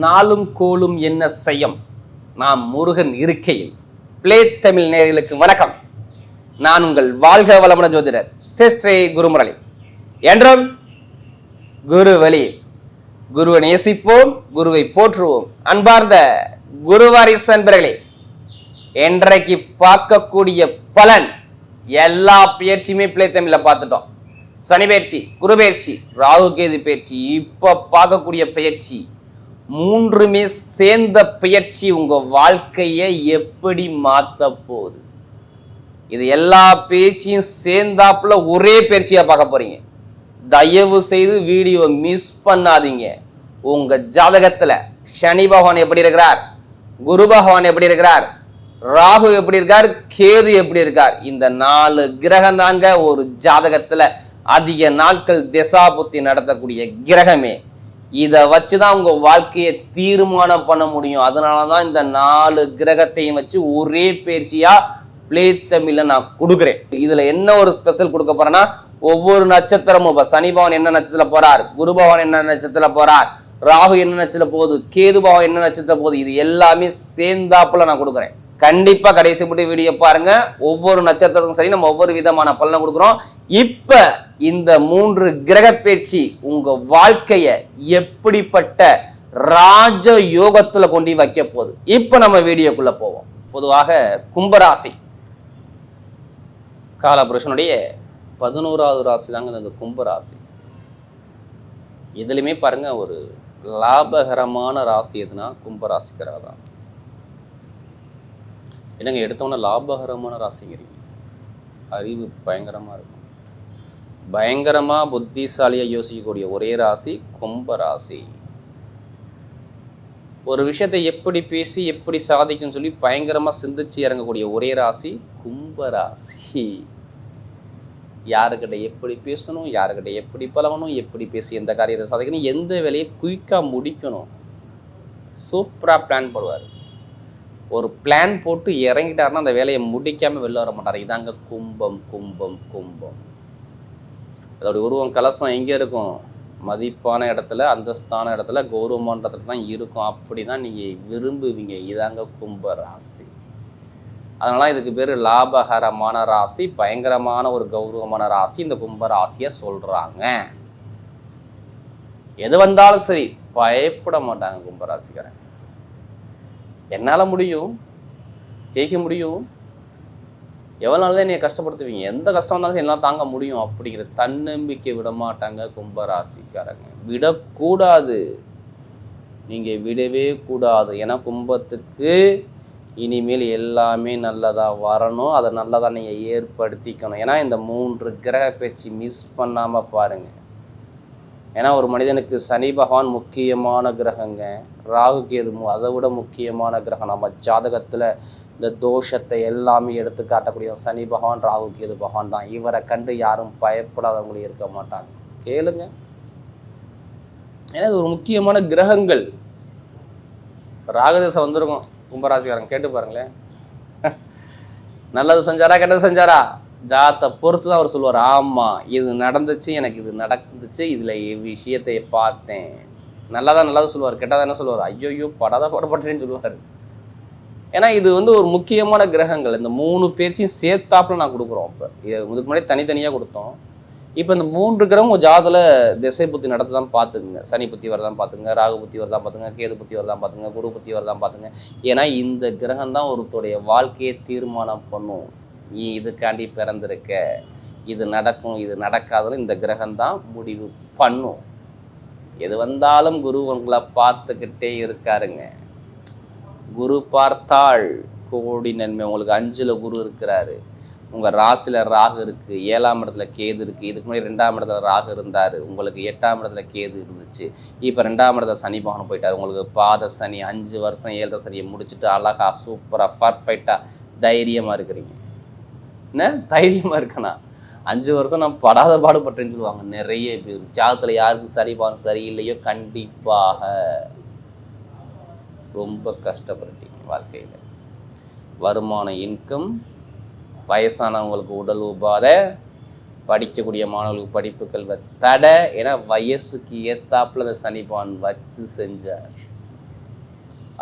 நாளும் கோலும் என்ன செய்யும் நாம் முருகன் இருக்கையில். பிளே தமிழ் நேர்களுக்கு வணக்கம். நான் உங்கள் வாழ்க வளமுன ஜோதிடர் சிஸ்ரே குருமுரளி. என்றும் குரு வழி குருவை நேசிப்போம் குருவை போற்றுவோம். அன்பார்ந்த குருவாரிசு அன்பர்களே பார்க்கக்கூடிய பலன் எல்லா பயிற்சியுமே பிள்ளை தமிழில் பார்த்துட்டோம். சனி பயிற்சி குரு பயிற்சி ராகு கேது பயிற்சி இப்போ பார்க்கக்கூடிய பயிற்சி மூன்றுமே சேர்ந்த பயிற்சி உங்க வாழ்க்கையை எப்படி மாத்த போகுது? இது எல்லா பேச்சையும் சேர்ந்தாப்புல ஒரே பயிற்சியா பார்க்க போறீங்க. தயவு செய்து வீடியோ மிஸ் பண்ணாதீங்க. உங்க ஜாதகத்துல சனி பகவான் எப்படி இருக்கிறார்? குரு பகவான் எப்படி இருக்கிறார்? ராகு எப்படி இருக்கார்? கேது எப்படி இருக்கார்? இந்த நாலு கிரகம் தாங்க ஒரு ஜாதகத்துல அதிக நாட்கள் திசாபுத்தி நடத்தக்கூடிய கிரகமே. இதை வச்சு தான் உங்கள் வாழ்க்கையை தீர்மானம் பண்ண முடியும். அதனால தான் இந்த நாலு கிரகத்தையும் வச்சு ஒரே பயிற்சியா பிளே தமிழில் நான் கொடுக்குறேன். இதில் என்ன ஒரு ஸ்பெஷல் கொடுக்க போகிறேன்னா ஒவ்வொரு நட்சத்திரமும் இப்போ சனி என்ன நட்சத்திரத்தில் போகிறார் குரு பவன் என்ன நட்சத்திரத்தில் போகிறார் ராகு என்ன நட்சத்திரம் போகுது? கேது பவன் என்ன நட்சத்திரம் போகுது? இது எல்லாமே சேர்ந்தாப்புல நான் கொடுக்குறேன். கண்டிப்பாக கடைசி முடி வீடியோ பாருங்க. ஒவ்வொரு நட்சத்திரத்துக்கும் சரி நம்ம ஒவ்வொரு விதமான பலனை கொடுக்குறோம். இப்போ இந்த மூன்று கிரக பயிற்சி உங்க வாழ்க்கைய எப்படிப்பட்ட ராஜ யோகத்துல கொண்டு வைக்க போகுது. இப்ப நம்ம வீடியோக்குள்ள போவோம். பொதுவாக கும்பராசி. காலபுருஷனுடைய பதினோராவது ராசி தாங்க இந்த கும்பராசி. இதுலையுமே பாருங்க ஒரு லாபகரமான ராசி எதுனா கும்பராசிக்கிறதா தான் என்னங்க எடுத்தோன்னே லாபகரமான ராசிங்கிறீங்க. அறிவு பயங்கரமாக இருக்கும் பயங்கரமாக புத்திசாலியாக யோசிக்கக்கூடிய ஒரே ராசி கும்ப ராசி. ஒரு விஷயத்தை எப்படி பேசி எப்படி சாதிக்கும்னு சொல்லி பயங்கரமாக சிந்திச்சு இறங்கக்கூடிய ஒரே ராசி கும்ப ராசி. யாருக்கிட்ட எப்படி பேசணும் யாருக்கிட்ட எப்படி பழகணும் எப்படி பேசி எந்த காரியத்தை சாதிக்கணும் எந்த வேலையை குயிக்காக முடிக்கணும். சூப்பராக பிளான் போடுவார். ஒரு பிளான் போட்டு இறங்கிட்டாருன்னா அந்த வேலையை முடிக்காமல் வெளில வர மாட்டார். இதாங்க கும்பம் கும்பம் கும்பம். அதோடைய உருவம் கலசம் எங்கே இருக்கும்? மதிப்பான இடத்துல அந்தஸ்தான இடத்துல கௌரவமான இடத்துல தான் இருக்கும். அப்படி தான் நீங்கள் விரும்புவீங்க. இதாங்க கும்ப ராசி அதனால் இதுக்கு பேர் லாபகரமான ராசி. பயங்கரமான ஒரு கௌரவமான ராசி இந்த கும்ப ராசியை சொல்கிறாங்க எது வந்தாலும் சரி பயப்பட மாட்டாங்க கும்பராசிக்காரன் என்னால் முடியும்? ஜெயிக்க முடியும்? எவ்வளோ நாள் தான் என்னை கஷ்டப்படுத்துவீங்க? எந்த கஷ்டம் வந்தாலும் என்னால் தாங்க முடியும். அப்படிங்கிற தன்னம்பிக்கை விட மாட்டாங்க கும்பராசிக்காரங்க. விடக்கூடாது. நீங்கள் விடவே கூடாது. ஏன்னா கும்பத்துக்கு இனிமேல் எல்லாமே நல்லதாக வரணும். அதை நல்லதாக நீங்கள் ஏற்படுத்திக்கணும். ஏன்னா இந்த மூன்று கிரக பேச்சு மிஸ் பண்ணாமல் பாருங்கள் ஏன்னா ஒரு மனிதனுக்கு சனி பகவான் முக்கியமான கிரகங்க. ராகு கேதுமு அதை விட முக்கியமான கிரகம். நம்ம ஜாதகத்தில் இந்த தோஷத்தை எல்லாமே எடுத்து காட்டக்கூடிய சனி பகவான் ராகு கேது பகவான் தான். இவரை கண்டு யாரும் பயப்படாதவங்களும் இருக்க மாட்டாங்க. கேளுங்க. ஏன்னா இது ஒரு முக்கியமான கிரகங்கள். ராகதேசம் வந்திருக்கும். கும்பராசிக்காரன் கேட்டு பாருங்களேன். நல்லது செஞ்சாரா கெட்டது செஞ்சாரா? ஜாத்தை பொறுத்து தான் அவர் சொல்லுவார். ஆமாம் இது நடந்துச்சு எனக்கு இது நடந்துச்சு இதில் விஷயத்தை பார்த்தேன். நல்லா தான் நல்லது சொல்லுவார். கெட்டதா என்ன சொல்லுவார்? ஐயோ படாத படப்பட்டேன்னு சொல்லுவார். ஏன்னா இது வந்து ஒரு முக்கியமான கிரகங்கள். இந்த மூணு பேச்சையும் சேர்த்தாப்புல நான் கொடுக்குறோம் இப்போ. இதுக்கு முன்னாடி தனித்தனியாக கொடுத்தோம். இப்போ இந்த மூன்று கிரகம் உங்கள் ஜாதில் திசை புத்தி நடத்த தான் பார்த்துக்குங்க. சனி புத்தி வரதான் பார்த்துங்க ராகு புத்தி வரதான் பார்த்துங்க கேது புத்தி வரதான் பார்த்துங்க குரு புத்தி வரதான் பார்த்துங்க ஏன்னா இந்த கிரகம் தான் ஒருத்தருடைய வாழ்க்கையை தீர்மானம் பண்ணும். நீ இதுக்காண்டி பிறந்திருக்க. இது நடக்கும் இது நடக்காதுன்னு இந்த கிரகம் தான் முடிவு பண்ணும். எது வந்தாலும் குரு உங்களை பார்த்துக்கிட்டே இருக்காருங்க. குரு பார்த்தாள் கோடி நன்மை. உங்களுக்கு அஞ்சில் குரு இருக்கிறாரு. உங்கள் ராசியில் ராகு இருக்குது ஏழாம் இடத்துல கேது இருக்குது இதுக்கு முன்னாடி ரெண்டாம் இடத்துல ராகு இருந்தார். உங்களுக்கு எட்டாம் இடத்துல கேது இருந்துச்சு. இப்போ ரெண்டாம் இடத்துல சனி பகவான் போயிட்டார். உங்களுக்கு பாத சனி அஞ்சு வருஷம் ஏழரை சனியை முடிச்சுட்டு அழகாக சூப்பராக பர்ஃபெக்டாக தைரியமாக இருக்கிறீங்க. என்ன? தைரியமாக இருக்கணா அஞ்சு வருஷம் நான் படாத பாடுபட்டேன்னு சொல்லுவாங்க. நிறைய பேர். ஜாதத்துல யாருக்கு சரி பகவான் சரியில்லையோ? கண்டிப்பாக. ரொம்ப கஷ்டப்பட்டுட்டீங்க வாழ்க்கையில். வருமான இன்கம் வயசானவங்களுக்கு உடல் உபாதை படிக்கக்கூடிய மாணவர்களுக்கு படிப்புகள் தடை ஏன்னா வயசுக்கு ஏத்தாப்புல அந்த சனிபான் வச்சு செஞ்சார்.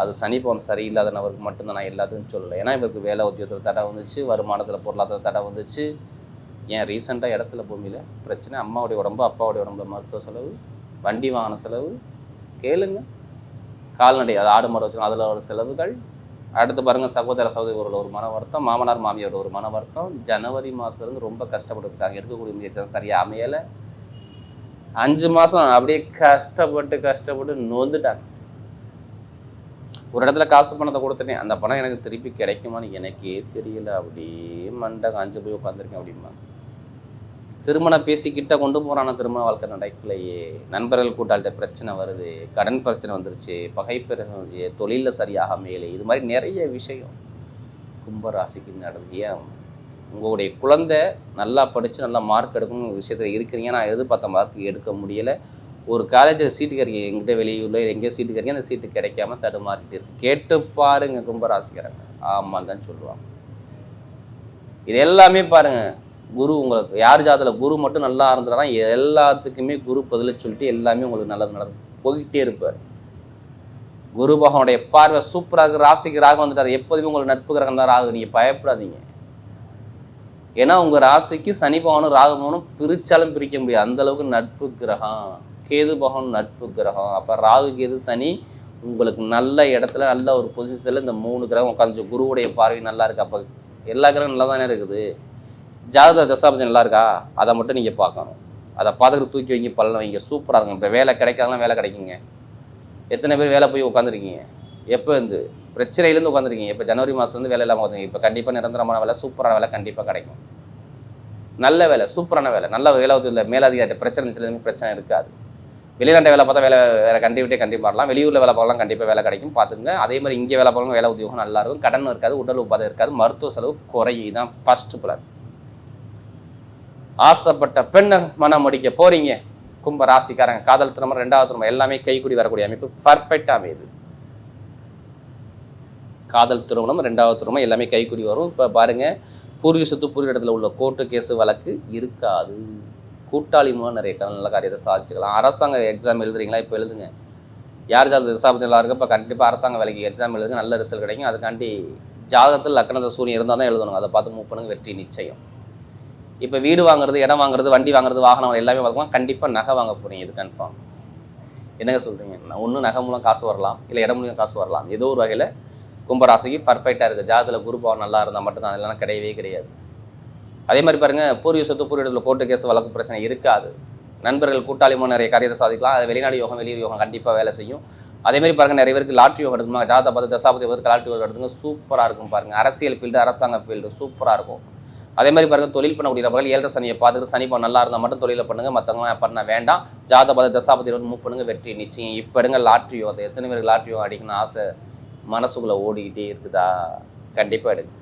அது சனிபான் சரியில்லாத நபருக்கு மட்டும்தான் நான் எல்லாத்துக்கும் சொல்லலை. ஏன்னா இவருக்கு வேலை உத்தியோகத்தில் தடை வந்துச்சு வருமானத்தில் பொருளாதார தடை வந்துச்சு. ஏன் ரீசெண்டாக இடத்துல பூமியில் பிரச்சனை அம்மாவுடைய உடம்பு அப்பாவுடைய உடம்பு மருத்துவ செலவு வண்டி வாகன செலவு கேளுங்க. கால்நடை அது ஆடு மாடு வச்சுக்கணும். அதில் ஒரு செலவுகள். அடுத்து பாருங்க சகோதர சகோதரிகளோட ஒரு மன வருத்தம் மாமனார் மாமியாரோட ஒரு மன வருத்தம். ஜனவரி மாதத்துலேருந்து ரொம்ப கஷ்டப்பட்டு இருக்காங்க. எடுக்கக்கூடிய முயற்சி சரியாக அமையலை. அஞ்சு மாதம் அப்படியே கஷ்டப்பட்டு கஷ்டப்பட்டு நொந்துட்டாங்க. ஒரு இடத்துல காசு பணத்தை கொடுத்துட்டேன். அந்த பணம் எனக்கு திருப்பி கிடைக்குமான்னு எனக்கே தெரியல. அப்படியே மண்டை காஞ்சு போய் உட்காந்துருக்கேன் அப்படிம்பாங்க. திருமணம் பேசி கிட்ட கொண்டு போகிறான திருமண வாழ்க்கை நடக்கலையே நண்பர்கள் கூட்டாளிட்ட பிரச்சனை வருது கடன் பிரச்சனை வந்துருச்சு பகை பிரச்சனை தொழிலில் சரியாக மேலே. இது மாதிரி நிறைய விஷயம் கும்பராசிக்கு நடந்துச்சு. ஏன்? உங்களுடைய குழந்தை நல்லா படித்து நல்லா மார்க் எடுக்கணும் விஷயத்தில் இருக்கிறீங்க. நான் எதிர்பார்த்த மார்க் எடுக்க முடியலை. ஒரு காலேஜில் சீட்டு கிடைக்க எங்கிட்ட வெளியூரில் எங்கேயோ சீட்டு கிடைக்க அந்த சீட்டு கிடைக்காம தடுமாறிட்டு இருக்கு. கேட்டு பாருங்க கும்பராசிக்காரங்க. ஆமாம் தான் சொல்லுவாங்க. இது எல்லாமே பாருங்கள் குரு உங்களுக்கு யார் ஜாதத்தில் குரு மட்டும் நல்லா இருந்துட்டாரா? எல்லாத்துக்குமே குரு பதில சொல்லிட்டு எல்லாமே உங்களுக்கு நல்லது நடக்கும். போய்கிட்டே இருப்பார். குரு பகவானுடைய பார்வை சூப்பராக இருக்கு. ராசிக்கு ராகம் வந்துட்டார். எப்போதுமே உங்களுக்கு நட்பு கிரகம் தான் ராகு. நீங்கள் பயப்படாதீங்க. ஏன்னா உங்கள் ராசிக்கு சனி பகவானும் ராகு பகவானும் பிரிச்சாலும் பிரிக்க முடியாது. அந்த அளவுக்கு நட்பு கிரகம். கேது பகவான் நட்பு கிரகம். அப்போ ராகு கேது சனி உங்களுக்கு நல்ல இடத்துல நல்ல ஒரு பொசிஷனில் இந்த மூணு கிரகம் உட்காந்துச்சு குருவுடைய பார்வை நல்லா இருக்கு. அப்போ எல்லா கிரகம் நல்லா தானே இருக்குது? ஜாதக தசாபதி நல்லா இருக்கா? அதை மட்டும் நீங்கள் பார்க்கணும். அதை பார்த்துட்டு தூக்கி வைங்க பலன் வைங்க. சூப்பராக இருக்கும். இப்போ வேலை கிடைக்காதெல்லாம் வேலை கிடைக்குங்க. எத்தனை பேர் வேலை போய் உட்காந்துருக்கீங்க எப்போ இருந்து? பிரச்சனையிலேருந்து உட்காந்துருக்கீங்க இப்போ ஜனவரி மாதத்துலேருந்து வேலை இல்லாமல் உட்காந்துங்க இப்போ கண்டிப்பாக நிரந்தரமான வேலை சூப்பரான வேலை கண்டிப்பாக கிடைக்கும். நல்ல வேலை சூப்பரான வேலை. நல்ல வேலை இல்லை மேலதிகாரி பிரச்சனை இருந்துச்சு பிரச்சனை இருக்காது. வெளிநாட்டு வேலை பார்த்தா வேலை வேறு கண்டிப்பாக கண்டிப்பாக வரலாம். வெளியூரில் வேலை பார்க்கலாம் கண்டிப்பாக வேலை கிடைக்கும். பார்த்துங்க அதே மாதிரி இங்கே வேலை பார்க்கலாம் வேலை உத்தியோகம் நல்லா இருக்கும். கடன் இருக்காது உடல் உபாதை இருக்காது. மருத்துவ செலவு குறையும் தான் ஃபஸ்ட்டு பிளான் ஆசைப்பட்ட பெண்ணை மனம் முடிக்க போறீங்க. கும்ப ராசிக்காரங்க காதல் திருமணம் ரெண்டாவது திருமணம் எல்லாமே கைக்குடி வரக்கூடிய அமைப்பு பர்ஃபெக்டாக அமையுது. காதல் திருமணம் ரெண்டாவது திருமணம் எல்லாமே கைக்குடி வரும். இப்போ பாருங்க பூர்வீக சொத்து பூர்வீக இடத்துல உள்ள கோர்ட்டு கேஸு வழக்கு இருக்காது. கூட்டாளி மூலம் நிறைய நல்ல காரியத்தை சாதிச்சுக்கலாம். அரசாங்க எக்ஸாம் எழுதுறீங்களா? இப்போ எழுதுங்க. யார் ஜாதக சாப்பிட்டு நல்லா இப்போ கண்டிப்பாக அரசாங்க வேலைக்கு எக்ஸாம் எழுதுங்க. நல்ல ரிசல்ட் கிடைக்கும். அதுக்காண்டி ஜாதகத்தில் லக்கணத்தை சூரியன் இருந்தால் தான் எழுதணும். அதை பார்த்து மூவ் பண்ணுங்க. வெற்றி நிச்சயம். இப்போ வீடு வாங்குறது இடம் வாங்குறது வண்டி வாங்குறது வாகனம் எல்லாமே பார்க்கலாம் கண்டிப்பாக நகை வாங்க போகிறீங்க இது கன்ஃபார்ம் என்னங்க சொல்கிறீங்க நான் ஒன்று நகை மூலம் காசு வரலாம் இல்லை இடம் மூலம் காசு வரலாம். ஏதோ ஒரு வகையில் கும்பராசிக்கு பர்ஃபெக்டாக இருக்குது ஜாதத்தில் குருபாவம் நல்லா இருந்தால் மட்டும்தான் அதெல்லாம் கிடையவே கிடையாது. அதே மாதிரி பாருங்க பூர்வீக சொத்து பூர்வீகத்தில் கோர்ட்டு கேஸ் வழக்கு பிரச்சனை இருக்காது. நண்பர்கள் கூட்டாளிமோ நிறைய காரியத்தை சாதிக்கலாம். அது வெளிநாடு யோகம் வெளியூர் யோகம் கண்டிப்பாக வேலை செய்யும். அதே மாதிரி நிறைய பேருக்கு லாட்ரி யோகம் எடுக்குமா ஜாதக பார்த்து தசாபதி பேருக்கு லாட்ரி யோகம் எடுத்துங்க சூப்பராக இருக்கும் பாருங்கள் அரசியல் ஃபீல்டு அரசாங்க ஃபீல்டு சூப்பராக இருக்கும். அதே மாதிரி பாருங்கள் தொழில் பண்ணக்கூடிய நபர்கள் ஏழரை சனியை பார்த்துட்டு சனி நல்லா இருந்தால் மட்டும் தொழிலை பண்ணுங்கள் மற்றவங்க பண்ண வேண்டாம். ஜாதபாத தசாபதி வந்து மூவ் பண்ணுங்கள் வெற்றி நிச்சயம். இப்போ எடுங்க லாட்ரியோ அது எத்தனை பேருக்கு லாட்ரியோ யோகம் அடிக்கணும்னு ஆசை? மனசுக்குள்ளே ஓடிக்கிட்டே இருக்குதா? கண்டிப்பாக எடுங்க.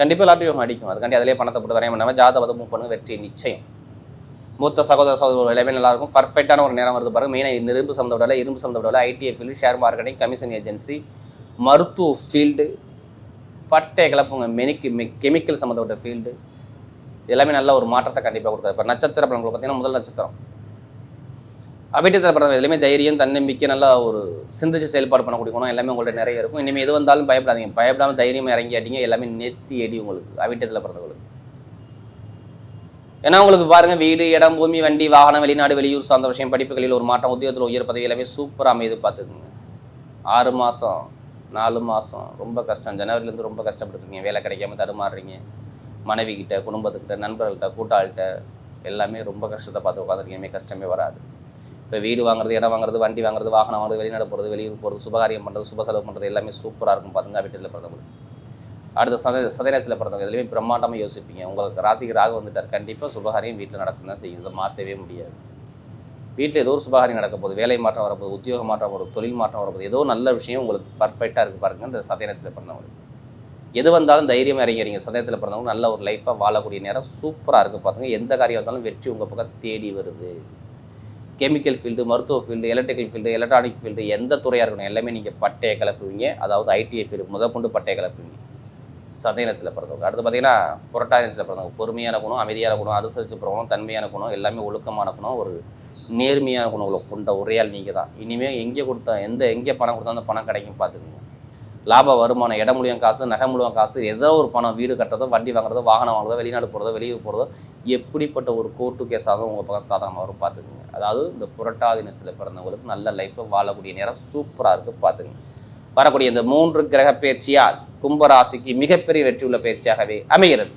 கண்டிப்பாக லாட்ரி யோகம் அடிக்கும். அதுக்காண்டி அதிலே பணத்தை போட்டு வரையும் பண்ணாமல் ஜாதபாதம் மூவ் பண்ணுங்கள் வெற்றி நிச்சயம். மூத்த சகோதர சகோதர எல்லாமே நல்லாயிருக்கும். பர்ஃபெக்டான ஒரு நேரம் வருது பாருங்க. மெயினாக இரும்பு சம்மந்த விடல இரும்பு சம்மந்த விடல ITI field share marketing commission agency மருத்துவ ஃபீல்டு பட்டை கிளப்புங்க. மெனிக்கு கெமிக்கல் சம்மந்தப்பட்ட ஃபீல்டு எல்லாமே நல்ல ஒரு மாற்றத்தை கண்டிப்பாக கொடுக்காது. இப்போ நட்சத்திர பலன்கள் பார்த்தீங்கன்னா முதல் நட்சத்திரம். அபிட்டத்தில் படம் எல்லாமே தைரியம் தன்னம்பிக்கை நல்லா ஒரு சிந்திச்சு செயல்பாடு பண்ணக்கூடிய குணம் எல்லாமே உங்கள்ட்ட நிறைய இருக்கும். இனிமேல் எது வந்தாலும் பயப்படாதீங்க. பயப்படாமல் தைரியமாக இறங்கி அடிங்க எல்லாமே நெத்தி அடி உங்களுக்கு அபிட்டத்தில் பிறந்தவங்களுக்கு ஏன்னா உங்களுக்கு பாருங்கள் வீடு இடம் பூமி வண்டி வாகனம் வெளிநாடு வெளியூர் சார்ந்த விஷயம் படிப்புகளில் ஒரு மாற்றம் உத்தியோகத்தில் உயர் பதவி எல்லாமே சூப்பராக அமைது பார்த்துக்குங்க. ஆறு மாதம் நாலு மாதம் ரொம்ப கஷ்டம். ஜனவரிலேருந்து ரொம்ப கஷ்டப்பட்டுருக்கீங்க. வேலை கிடைக்காம தடுமாறுறீங்க. மனைவிக்கிட்ட குடும்பத்துக்கிட்ட நண்பர்கள்ட்ட கூட்டாளிகிட்ட எல்லாமே ரொம்ப கஷ்டத்தை பார்த்து உட்காந்துருக்கீங்க கஷ்டமே வராது. இப்போ வீடு வாங்குறது இடம் வாங்குறது வண்டி வாங்குறது வாகனம் வாங்குறது வெளிநாடு போகிறது வெளியூர் போகிறது சுபகாரியம் பண்ணுறது சுப செலவு பண்ணுறது எல்லாமே சூப்பராக இருக்கும் பார்த்துங்க வீட்டில் பிறந்தவங்களுக்கு. அடுத்த சத சதநேரத்தில் பிறந்தவங்க எதுலேயுமே பிரம்மாண்டமாக யோசிப்பீங்க. உங்களுக்கு ராசிக்கு ராக வந்துட்டார். கண்டிப்பாக சுபகாரியம் வீட்டில் நடக்கும் தான் செய்யும். இதை மாற்றவே முடியாது. வீட்டில் ஏதோ ஒரு சுபகாரியம் நடக்க போகுது வேலை மாற்றம் வரப்போகுது உத்தியோக மாற்றம் வரும் தொழில் மாற்றம் வரப்போகுது ஏதோ நல்ல விஷயம் உங்களுக்கு பர்ஃபெக்டாக இருக்குது பாருங்கள் இந்த சதயத்தில் பிறந்தவங்களுக்கு. எது வந்தாலும் தைரியம் இறங்கிறீங்க சதயத்தில் பிறந்தவங்க நல்ல ஒரு லைஃப்பாக வாழக்கூடிய நேரம் சூப்பராக இருக்குது பார்த்துங்க எந்த காரியம் வந்தாலும் வெற்றி உங்கள் பக்கம் தேடி வருது. கெமிக்கல் ஃபீல்டு மருத்துவ field electrical field electronic field எந்த துறையாக இருக்கணும் எல்லாமே நீங்கள் பட்டையை கலப்புவீங்க. அதாவது ஐடிஐ ஃபீல்டு முதற்கொண்டு பட்டையை கலப்புவீங்க. சதயனத்தில் பிறந்தவங்க. அடுத்து பார்த்தீங்கன்னா புரட்டாயத்தில் பிறந்தவங்க. பொறுமையான குணம் அமைதியான குணம் அனுசரித்து போகணும் தன்மையான குணம் எல்லாமே ஒழுக்கமான குணம் ஒரு நேர்மையான குணங்களை கொண்ட ஒரே ஆள் நீங்கள் தான். இனிமேல் எங்கே கொடுத்தா எந்த எங்கே பணம் கொடுத்தா அந்த பணம் கிடைக்கும் பார்த்துக்குங்க. லாப வருமானம் இடம் மூலியம் காசு நகை மூலியம் காசு ஏதோ ஒரு பணம் வீடு கட்டுறதோ வண்டி வாங்குறதோ வாகனம் வாங்குறதோ வெளிநாடு போகிறதோ வெளியூர் போகிறதோ எப்படிப்பட்ட ஒரு கோர்ட்டு கேஸாகவும் உங்கள் பக்கம் சாதகமாக வரும் பார்த்துக்குங்க. அதாவது இந்த புரட்டாதி நட்சத்திரத்தில் பிறந்தவங்களுக்கு நல்ல லைஃப்பை வாழக்கூடிய நேரம் சூப்பராக இருக்குது பார்த்துக்குங்க. வரக்கூடிய இந்த மூன்று கிரக பயிற்சியால் கும்பராசிக்கு மிகப்பெரிய வெற்றி உள்ள பயிற்சியாகவே அமைகிறது.